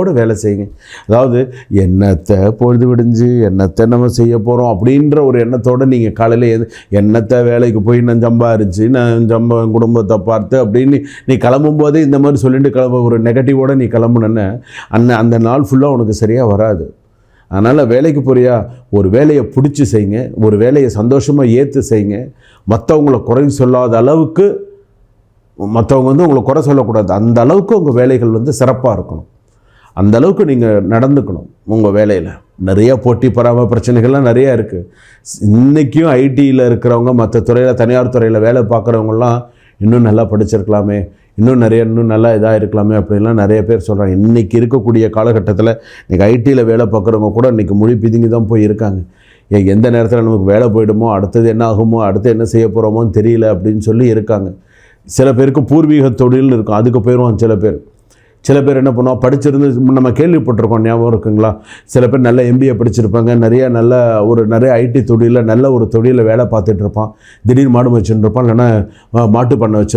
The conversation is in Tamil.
ஓட வேலை செய்யுங்க. அதாவது என்னத்தை பொழுது விடிஞ்சு என்னத்தை நம்ம செய்ய போகிறோம் அப்படின்ற ஒரு எண்ணத்தோடு நீங்கள் காலையில் எது என்னத்தை வேலைக்கு போய் நான் சம்பாரிச்சு நான் சம்ப குடும்பத்தை பார்த்து அப்படின்னு நீ கிளம்பும் போதே இந்த மாதிரி சொல்லிட்டு கிளம்ப ஒரு நெகட்டிவோடு நீ கிளம்புனேன்னு அந்த அந்த நாள் ஃபுல்லாக உனக்கு சரியாக வராது. அதனால் வேலைக்கு போறியா? ஒரு வேலையை பிடிச்சி செய்யுங்க. ஒரு வேலையை சந்தோஷமாக ஏற்று செய்யுங்க. மற்றவங்கள குறை சொல்லாத அளவுக்கு மற்றவங்க வந்து உங்களை குறை சொல்லக்கூடாது. அந்த அளவுக்கு உங்கள் வேலைகள் வந்து சிறப்பாக இருக்கணும். அந்த அளவுக்கு நீங்கள் நடந்துக்கணும் உங்கள் வேலையில். நிறைய போட்டி பொறாமை பிரச்சனைகள்லாம் நிறையா இருக்குது இன்றைக்கும் ஐடியில் இருக்கிறவங்க மற்ற துறையில் தனியார் துறையில் வேலை பார்க்குறவங்கலாம் இன்னும் நல்லா படிச்சிருக்கலாமே இன்னும் நிறைய இன்னும் நல்லா இதாக இருக்கலாமே அப்படின்லாம் நிறைய பேர் சொல்கிறாங்க இன்றைக்கி இருக்கக்கூடிய காலகட்டத்தில் இன்றைக்கி ஐடியில் வேலை பார்க்குறவங்க கூட இன்றைக்கி மொழி பிதுங்கி தான் போய் இருக்காங்க. ஏ எந்த நேரத்தில் நமக்கு வேலை போயிடுமோ அடுத்தது என்ன ஆகுமோ அடுத்து என்ன செய்ய போகிறோமோன்னு தெரியல அப்படின்னு சொல்லி இருக்காங்க. சில பேருக்கு பூர்வீக தொழில்னு இருக்கும். அதுக்கு போயிடுவான் சில பேர். சில பேர் என்ன பண்ணுவோம் படிச்சிருந்து நம்ம கேள்விப்பட்டிருக்கோம் ஞாபகம் இருக்குங்களா? சில பேர் நல்ல எம்பிஏ படிச்சிருப்பாங்க நிறைய நல்ல ஒரு நிறைய ஐடி தொழிலில் நல்ல ஒரு தொழிலில் வேலை பார்த்துட்டு இருப்பான். திடீர் மாடு வச்சுருப்பான் இருப்பான் இல்லைன்னா மாட்டு பண்ணை வச்சுருப்பான்.